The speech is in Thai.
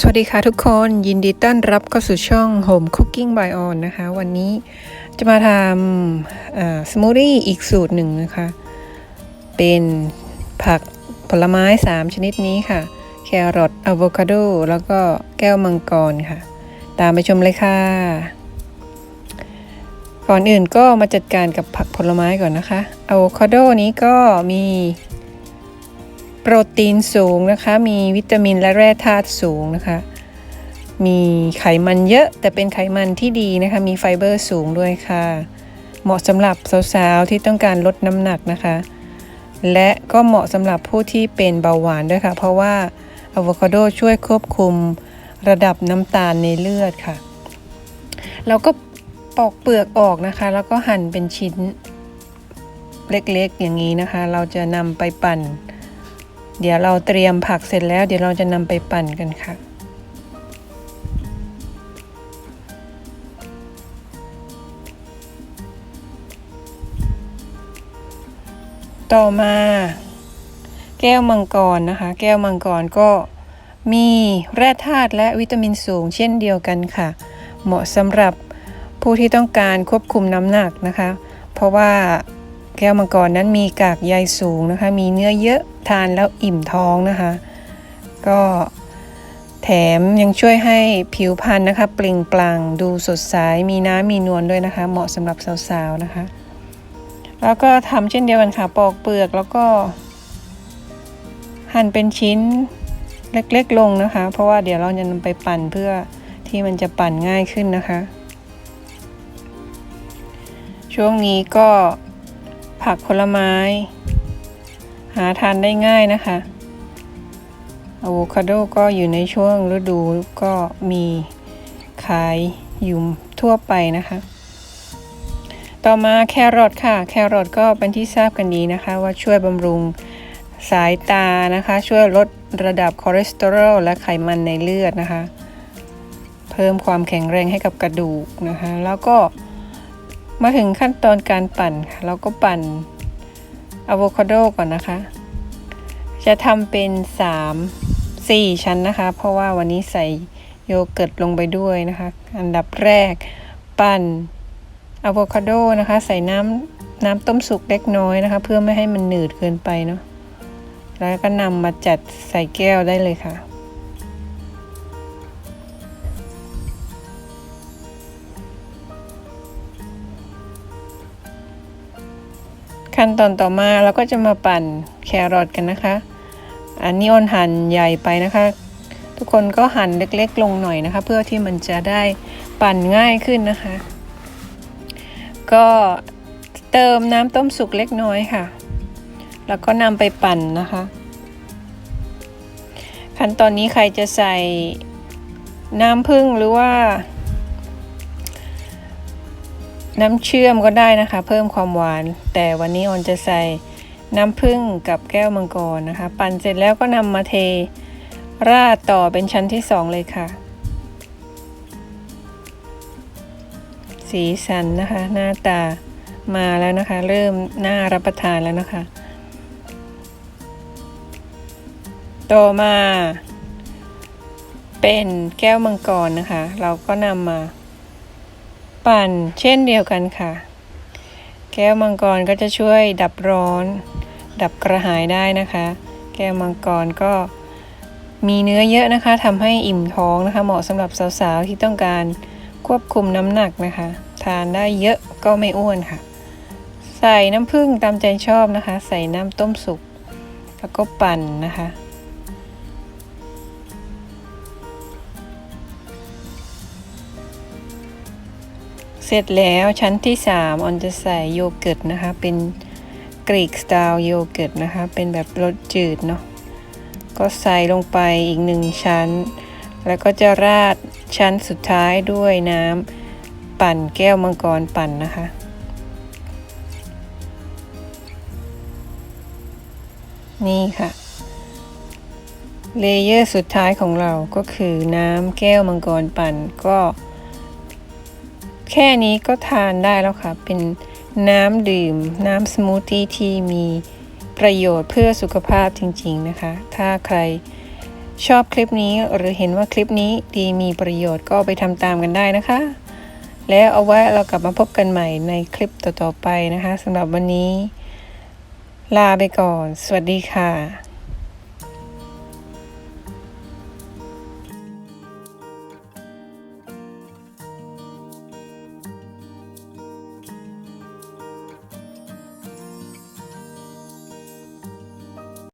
สวัสดีค่ะทุกคนยินดีต้อนรับเข้าสู่ช่อง Home Cooking by On นะคะ วันนี้จะมาทำสมูทตี้อีกสูตรหนึ่งนะคะ เป็นผักผลไม้ 3 ชนิดนี้ค่ะ แครอทอะโวคาโด แล้วก็แก้วมังกรค่ะ ตามไปชมเลยค่ะ ก่อนอื่นก็มาจัดการกับผักผลไม้ก่อนนะคะอะโวคาโดนี้ก็มี โปรตีนสูงนะคะ มีวิตามินและแร่ธาตุสูงนะคะ มีไขมันเยอะแต่เป็นไขมันที่ดีนะคะ มีไฟเบอร์สูงด้วยค่ะ เหมาะสำหรับสาวๆที่ต้องการลดน้ำหนักนะคะ และก็เหมาะสำหรับผู้ที่เป็นเบาหวานด้วยค่ะ เพราะว่าอะโวคาโดช่วยควบคุมระดับน้ำตาลในเลือดค่ะ เราก็ปอกเปลือกออกนะคะ แล้วก็หั่นเป็นชิ้นเล็กๆอย่างนี้นะคะ เราจะนำไปปั่น เดี๋ยวเราเตรียมผักเสร็จแล้ว เดี๋ยวเราจะนำไปปั่นกันค่ะ ต่อมา แก้วมังกรนะคะ แก้วมังกรก็มีแร่ธาตุและวิตามินสูงเช่นเดียวกันค่ะ เหมาะสำหรับผู้ที่ต้องการควบคุมน้ำหนักนะคะ เพราะว่า แก้วมังกรนั้นมีกากใยสูงนะคะ มีเนื้อเยอะทานแล้วอิ่มท้องนะคะ ก็แถมยังช่วยให้ผิวพรรณนะคะ เปล่งปลั่งดูสดใสมีน้ำมีนวลด้วยนะคะ เหมาะสำหรับสาวๆนะคะ แล้วก็ทำเช่นเดียวกันค่ะปอกเปลือกแล้วก็ หั่นเป็นชิ้นเล็กๆลงนะคะ เพราะว่าเดี๋ยวเราจะนำไปปั่นเพื่อที่มันจะปั่นง่ายขึ้นนะคะ ช่วงนี้ก็ ผักผลไม้ หาทานได้ง่ายนะคะอะโวคาโดก็อยู่ในช่วงฤดูก็มีขายอยู่ทั่วไปนะคะ ต่อมาแครอทค่ะ แครอทก็เป็นที่ทราบกันดีนะคะ ว่าช่วยบำรุงสายตานะคะ ช่วยลดระดับคอเลสเตอรอลและไขมันในเลือดนะคะ เพิ่มความแข็งแรงให้กับกระดูกนะคะ แล้วก็ มาถึงขั้นตอนการปั่นค่ะเราก็ปั่นอะโวคาโดก่อนนะคะ จะทำเป็น 3 4 ชั้นนะคะ เพราะว่าวันนี้ใส่โยเกิร์ตลงไปด้วยนะคะ อันดับแรกปั่นอะโวคาโดนะคะ ใส่น้ำน้ำต้มสุกเล็กน้อยนะคะ เพื่อไม่ให้มันหนืดเกินไปเนาะแล้วก็นำมาจัดใส่แก้วได้เลยค่ะ ขั้นตอนต่อมาเราก็จะมาปั่นแครอทกันนะคะ อันนี้อ้นหั่นใหญ่ไปนะคะ ทุกคนก็หั่นเล็กๆ ลงหน่อยนะคะ เพื่อที่มันจะได้ปั่นง่ายขึ้นนะคะ ก็เติมน้ำต้มสุกเล็กน้อยค่ะ แล้วก็นำไปปั่นนะคะ ขั้นตอนนี้ใครจะใส่น้ำผึ้งหรือว่า น้ำเชื่อมก็ได้นะคะ เพิ่มความหวาน แต่วันนี้ออนจะใส่น้ำผึ้งกับแก้วมังกรนะคะ ปั่นเสร็จแล้วก็นำมาเท ราดต่อเป็นชั้นที่สองเลยค่ะ สีสันนะคะ หน้าตามาแล้วนะคะ เริ่มน่ารับประทานแล้วนะคะต่อมา เป็นแก้วมังกรนะคะ เราก็นำมา ปั่นเช่นเดียวกันค่ะ แก้วมังกรก็จะช่วยดับร้อน ดับกระหายได้นะคะ แก้วมังกรก็มีเนื้อเยอะนะคะทำให้อิ่มท้องนะคะ เหมาะสำหรับสาวๆที่ต้องการควบคุมน้ำหนักนะคะ ทานได้เยอะก็ไม่อ้วนค่ะ ใส่น้ำผึ้งตามใจชอบนะคะ ใส่น้ำต้มสุก แล้วก็ปั่นนะคะ เสร็จแล้วชั้นที่3ออนจะใส่โยเกิร์ตนะคะ เป็นกรีกสไตล์โยเกิร์ตนะคะ เป็นแบบรสจืดเนาะก็ใส่ลงไปอีกหนึ่งชั้น แล้วก็จะราดชั้นสุดท้ายด้วยน้ำปั่นแก้วมังกรปั่นนะคะ นี่ค่ะ เลเยอร์สุดท้ายของเราก็คือน้ำแก้วมังกรปั่นก็ แค่นี้ก็ทานได้แล้วค่ะ เป็นน้ำดื่ม น้ำสมูทตี้ที่มีประโยชน์เพื่อสุขภาพจริง ๆ นะคะ ถ้าใครชอบคลิปนี้หรือเห็นว่าคลิปนี้ดีมีประโยชน์ก็ไปทำตามกันได้นะคะ แล้วเอาไว้เรากลับมาพบกันใหม่ในคลิปต่อๆไปนะคะสำหรับวันนี้ ลาไปก่อน สวัสดีค่ะ